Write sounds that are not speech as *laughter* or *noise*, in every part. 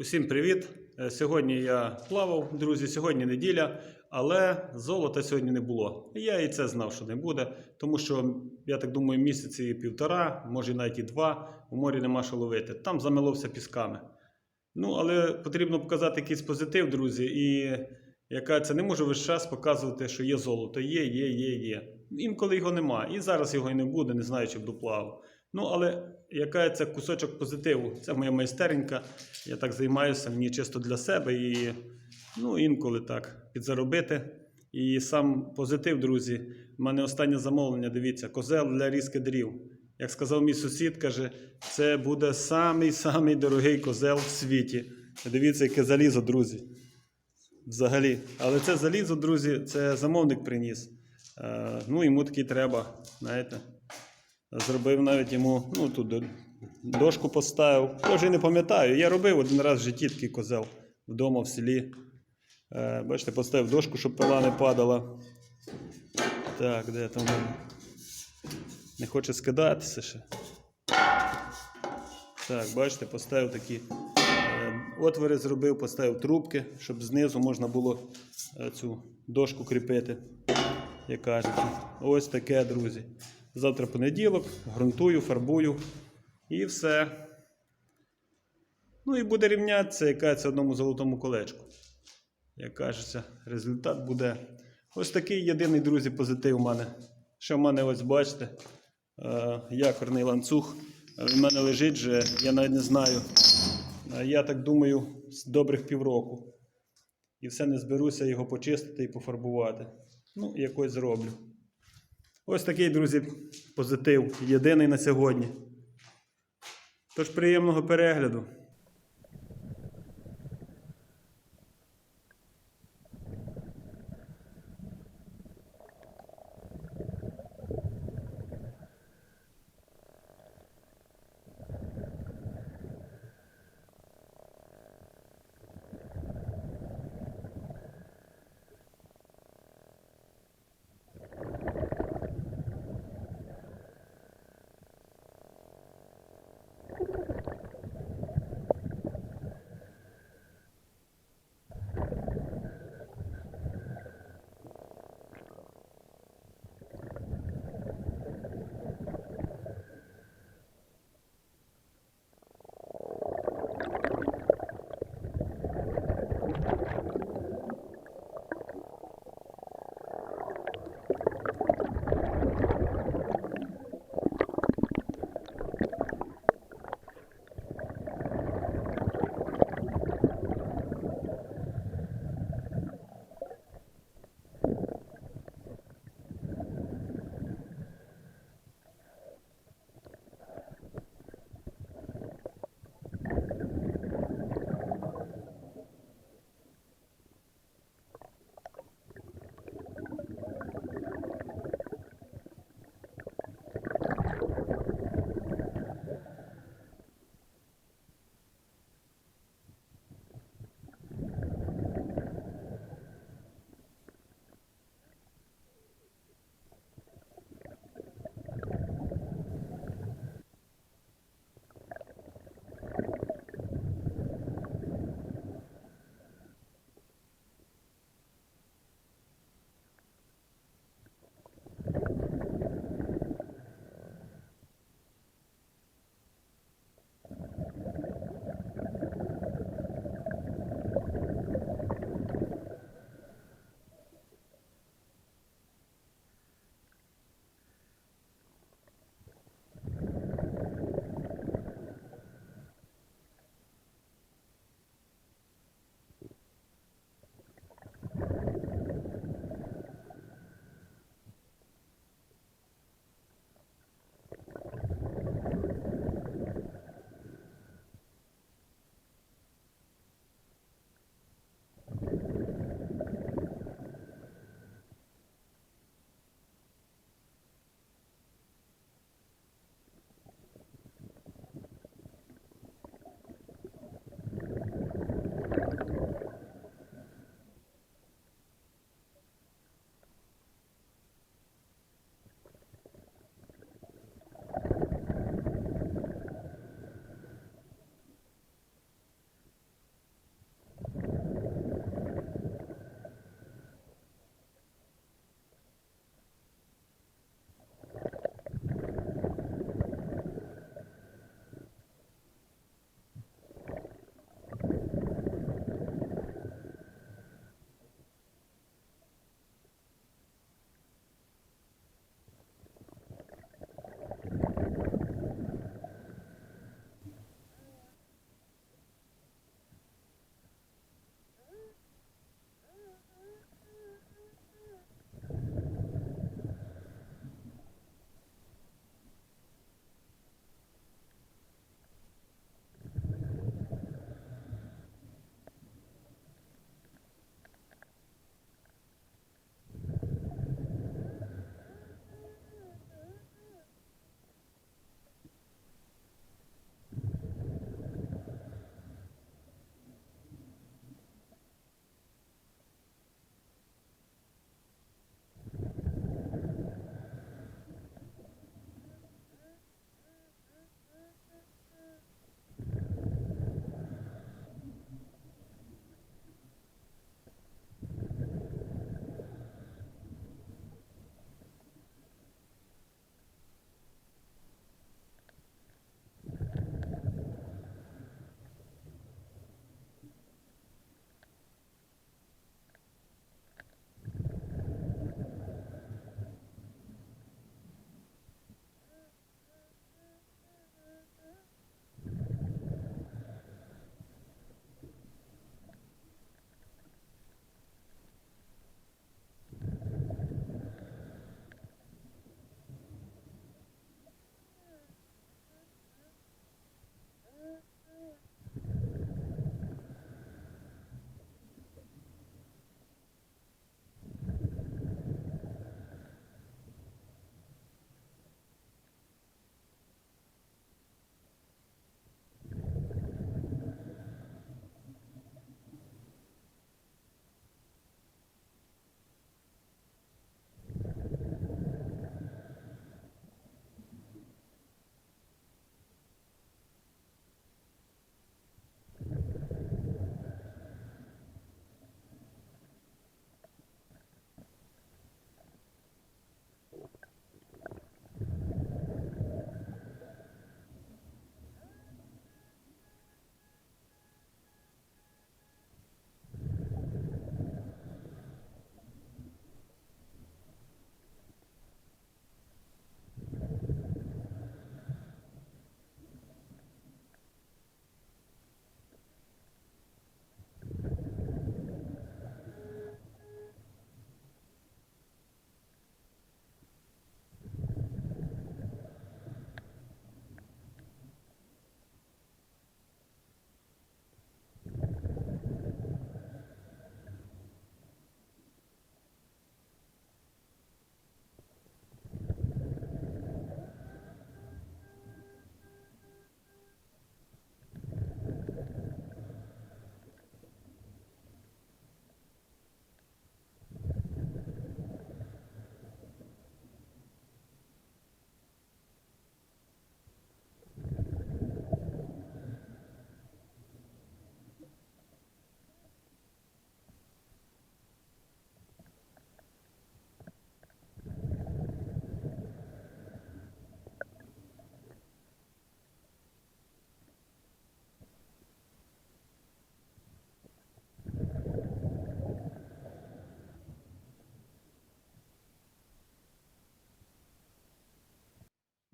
Усім привіт! Е, Сьогодні я плавав, друзі. Сьогодні неділя, але золота сьогодні не було. Я і це знав, що не буде, тому що я так думаю, місяці півтора, може навіть і два, у морі нема що ловити. Там замиловся пісками. Ну, але потрібно показати якийсь позитив, друзі. І яка це не можу весь час показувати, що є золото. Є, є, є, є. Інколи його нема. І зараз його і не буде, не знаю, чи буду плавав. Ну, але яка це кусочок позитиву? Це моя майстеренька. Я так займаюся, мені чисто для себе і ну, інколи так підзаробити. І сам позитив, друзі. У мене останнє замовлення, дивіться, козел для різки дрів. Як сказав мій сусід, каже, це буде самий-самий дорогий козел в світі. Дивіться, яке залізо, друзі. Взагалі. Але це залізо, друзі, це замовник приніс. Е, ну, йому такий треба, знаєте. Зробив навіть йому, ну тут дошку поставив. Я вже не пам'ятаю. Я робив один раз в житті такий козел вдома в селі. Е, бачите, поставив дошку, щоб пила не падала. Так, де там? Не хоче скидатися ще. Так, бачите, поставив такі е, отвори зробив, поставив трубки, щоб знизу можна було е, цю дошку кріпити, як кажуть. Ось таке, друзі. Завтра понеділок, ґрунтую, фарбую і все. Ну і буде рівнятися якась одному золотому колечку. Як кажеться, результат буде. Ось такий єдиний, друзі, позитив у мене. Що в мене ось бачите, е, якорний ланцюг. Е, в мене лежить вже, я навіть не знаю. Е, Я так думаю, з добрих півроку. І все не зберуся його почистити і пофарбувати. Ну, якось зроблю. Ось такий, друзі, позитив. Єдиний на сьогодні. Тож приємного перегляду.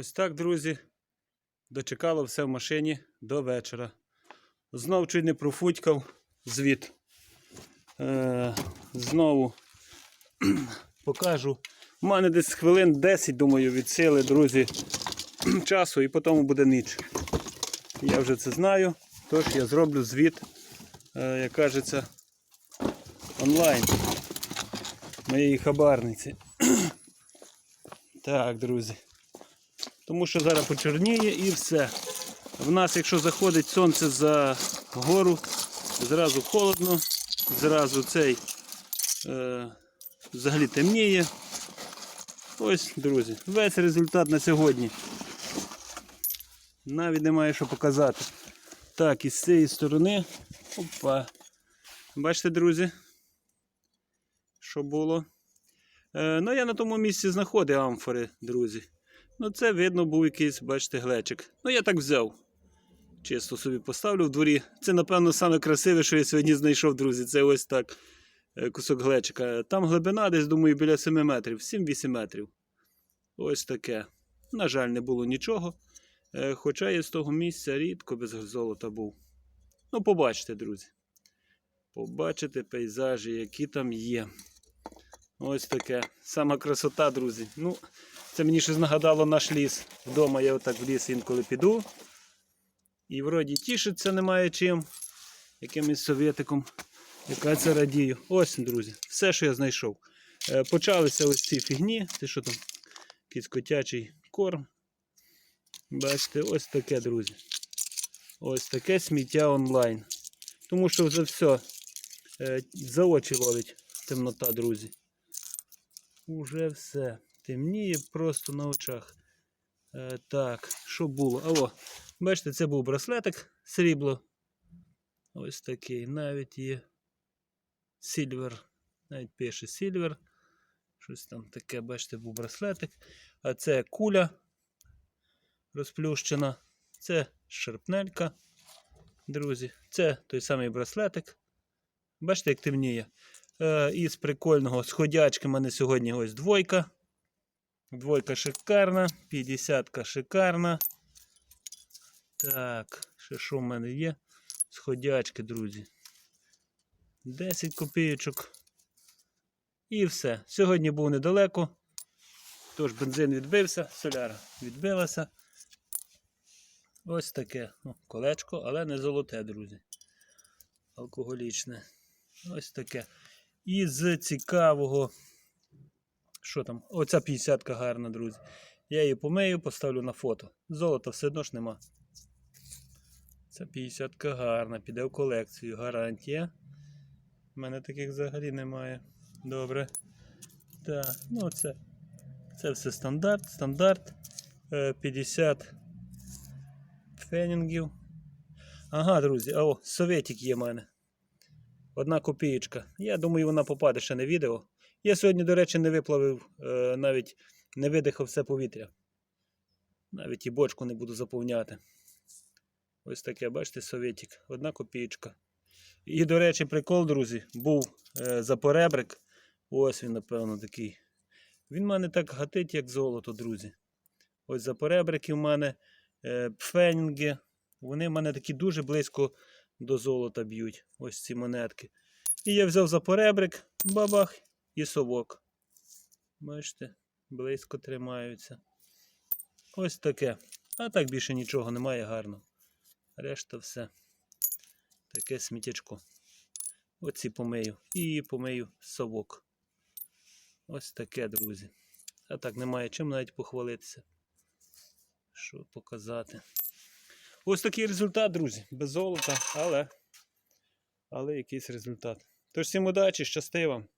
Ось так, друзі. Дочекало все в машині до вечора. Знов чуть не профутькав звіт. Е, знову *clears throat* покажу. У мене десь хвилин 10, думаю, від сили, друзі, *clears throat* часу, і потім буде ніч. Я вже це знаю. Тож я зроблю звіт, е, як кажеться, онлайн моєї хабарниці. *clears throat* Так, друзі. Тому що зараз почорніє і все. В нас, якщо заходить сонце за гору, зразу холодно, зразу цей е, взагалі темніє. Ось, друзі, весь результат на сьогодні. Навіть немає що показати. Так, і з цієї сторони. Опа. Бачите, друзі? Що було? Е, ну, я на тому місці знаходив амфори, друзі. Ну, це видно був якийсь, бачите, глечик. Ну, я так взяв. Чисто собі поставлю в дворі. Це, напевно, саме красиве, що я сьогодні знайшов, друзі. Це ось так. е, Кусок глечика. Там глибина десь, думаю, біля 7 метрів, 7-8 метрів. Ось таке. На жаль, не було нічого. Е, Хоча я з того місця рідко без золота був. Ну, побачите, друзі. Побачите пейзажі, які там є. Ось таке. Сама красота, друзі. Ну, це мені щось нагадало наш ліс. Вдома я отак в ліс інколи піду. І вроді тішиться немає чим. Якимось совєтиком. Яка це радію. Ось, друзі, все, що я знайшов. Е, почалися ось ці фігні. Це що там? Якийсь котячий корм. Бачите, ось таке, друзі. Ось таке сміття онлайн. Тому що вже все е, за очі ловить темнота, друзі. Уже все. Темніє просто на очах. Е, так, що було? Алло, бачите, це був браслетик срібло. Ось такий. Навіть є сільвер. Навіть пише сільвер. Щось там таке, бачите, був браслетик. А це куля розплющена. Це шарпнелька. Друзі, це той самий браслетик. Бачите, як темніє. Е, із прикольного сходячки в мене сьогодні ось двойка. Двойка шикарна, 50 шикарна. Так, ще що в мене є? Сходячки, друзі. 10 копійочок. І все. Сьогодні був недалеко. Тож бензин відбився, соляра відбилася. Ось таке ну, колечко, але не золоте, друзі. Алкоголічне. Ось таке. І з цікавого. Що там? Оця 50 гарна, друзі. Я її помию, поставлю на фото. Золота все одно ж нема. Ця 50 гарна, піде в колекцію. Гарантія. У мене таких взагалі немає. Добре. Так, ну це. Це все стандарт. Стандарт. Е, 50 фенінгів. Ага, друзі, а о, советик є в мене. Одна копієчка. Я думаю, вона попаде ще на відео. Я сьогодні, до речі, не виплавив, е, навіть не видихав все повітря. Навіть і бочку не буду заповняти. Ось таке, бачите, советик. Одна копієчка. І, до речі, прикол, друзі, був е, запоребрик. Ось він, напевно, такий. Він мене так гатить, як золото, друзі. Ось запоребрики в мене, е, пфенінги. Вони в мене такі дуже близько до золота б'ють. Ось ці монетки. І я взяв запоребрик, бабах і совок. Бачите, близько тримаються. Ось таке. А так більше нічого немає гарно. Решта все. Таке сміттячко. Оці помию. І помию совок. Ось таке, друзі. А так немає чим навіть похвалитися. Що показати. Ось такий результат, друзі. Без золота, але, але якийсь результат. Тож всім удачі, щасти вам!